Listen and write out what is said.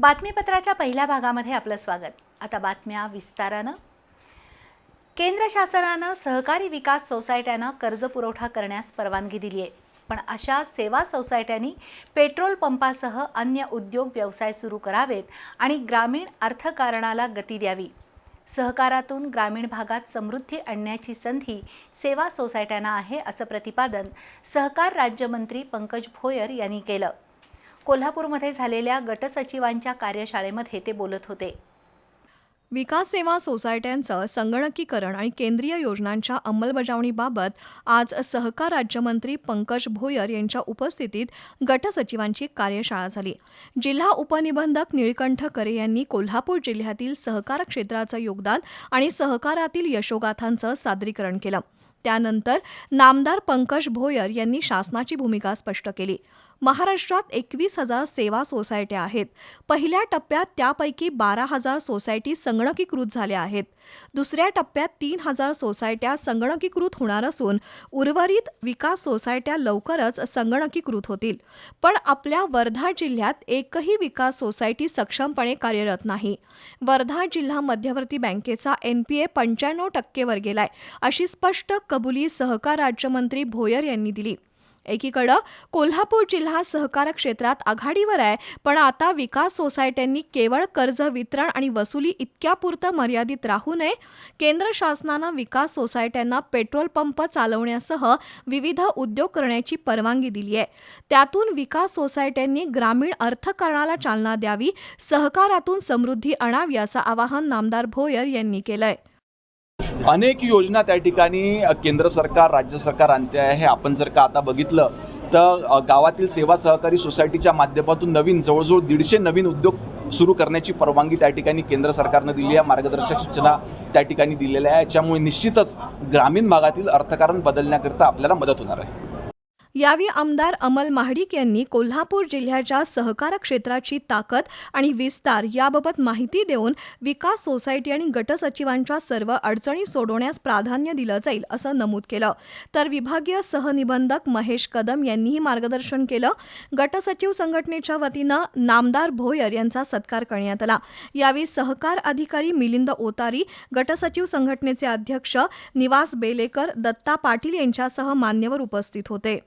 बातमीपत्राच्या पहिल्या भागामध्ये आपलं स्वागत. आता बातम्या विस्तारानं. केंद्र शासनानं सहकारी विकास सोसायट्यांना कर्ज पुरवठा करण्यास परवानगी दिली आहे पण अशा सेवा सोसायट्यांनी पेट्रोल पंपासह अन्य उद्योग व्यवसाय सुरू करावेत आणि ग्रामीण अर्थकारणाला गती द्यावी. सहकारातून ग्रामीण भागात समृद्धी आणण्याची संधी सेवा सोसायट्यांना आहे असं प्रतिपादन सहकार राज्यमंत्री पंकज भोयर यांनी केलं. कोल्हापूरमध्ये झालेल्या गटसचिवांच्या कार्यशाळेमध्ये ते बोलत होते. विकास सेवा सोसायट्यांचं संगणकीकरण आणि केंद्रीय योजनांच्या अंमलबजावणीबाबत आज सहकार राज्यमंत्री पंकज भोयर यांच्या उपस्थितीत गटसचिवांची कार्यशाळा झाली. जिल्हा उपनिबंधक निळकंठ करे यांनी कोल्हापूर जिल्ह्यातील सहकार क्षेत्राचं योगदान आणि सहकारातील यशोगाथांचं सादरीकरण केलं. त्यानंतर नामदार पंकज भोयर यांनी शासनाची भूमिका स्पष्ट केली. महाराष्ट्रात एकवीस हजार सेवा सोसायट्या आहेत. पहिल्या टप्प्यात त्यापैकी बारा हजार सोसायटी संगणकीकृत झाल्या आहेत. दुसऱ्या टप्प्यात तीन हजार सोसायट्या संगणकीकृत होणार असून उर्वरित विकास सोसायट्या लवकरच संगणकीकृत होतील. पण आपल्या वर्धा जिल्ह्यात एकही विकास सोसायटी सक्षमपणे कार्यरत नाही. वर्धा जिल्हा मध्यवर्ती बँकेचा एन पी ए पंच्याण्णव टक्केवर गेलाय अशी स्पष्ट कबुली सहकार राज्यमंत्री भोयर यांनी दिली. एकीकडं कोल्हापूर जिल्हा सहकार क्षेत्रात आघाडीवर आहे पण आता विकास सोसायट्यांनी केवळ कर्ज वितरण आणि वसुली इतक्यापुरतं मर्यादित राहू नये. केंद्र शासनानं विकास सोसायट्यांना पेट्रोल पंप चालवण्यासह विविध उद्योग करण्याची परवानगी दिली आहे. त्यातून विकास सोसायट्यांनी ग्रामीण अर्थकारणाला चालना द्यावी सहकारातून समृद्धी आणावी असं आवाहन नामदार भोयर यांनी केलंय. अनेक योजना त्या ठिकाणी केंद्र सरकार राज्य सरकार आणते आहे. आपण जर का आता बघितलं तर गावातील सेवा सहकारी सोसायटीच्या माध्यमातून नवीन जवळजवळ दीडशे नवीन उद्योग सुरू करण्याची परवानगी त्या ठिकाणी केंद्र सरकारनं दिली आहे. मार्गदर्शक सूचना त्या ठिकाणी दिलेल्या आहे. याच्यामुळे निश्चितच ग्रामीण भागातील अर्थकारण बदलण्याकरिता आपल्याला मदत होणार आहे. यावेळी आमदार अमल महाडिक यांनी कोल्हापूर जिल्ह्याच्या सहकार क्षेत्राची ताकद आणि विस्तार याबाबत माहिती देऊन विकास सोसायटी आणि गटसचिवांच्या सर्व अडचणी सोडवण्यास प्राधान्य दिलं जाईल असं नमूद केलं. तर विभागीय सहनिबंधक महेश कदम यांनीही मार्गदर्शन केलं. गटसचिव संघटनेच्या वतीनं नामदार भोयर यांचा सत्कार करण्यात आला. यावेळी सहकार अधिकारी मिलिंद ओतारी गटसचिव संघटनेचे अध्यक्ष निवास बेलेकर दत्ता पाटील यांच्यासह मान्यवर उपस्थित होते.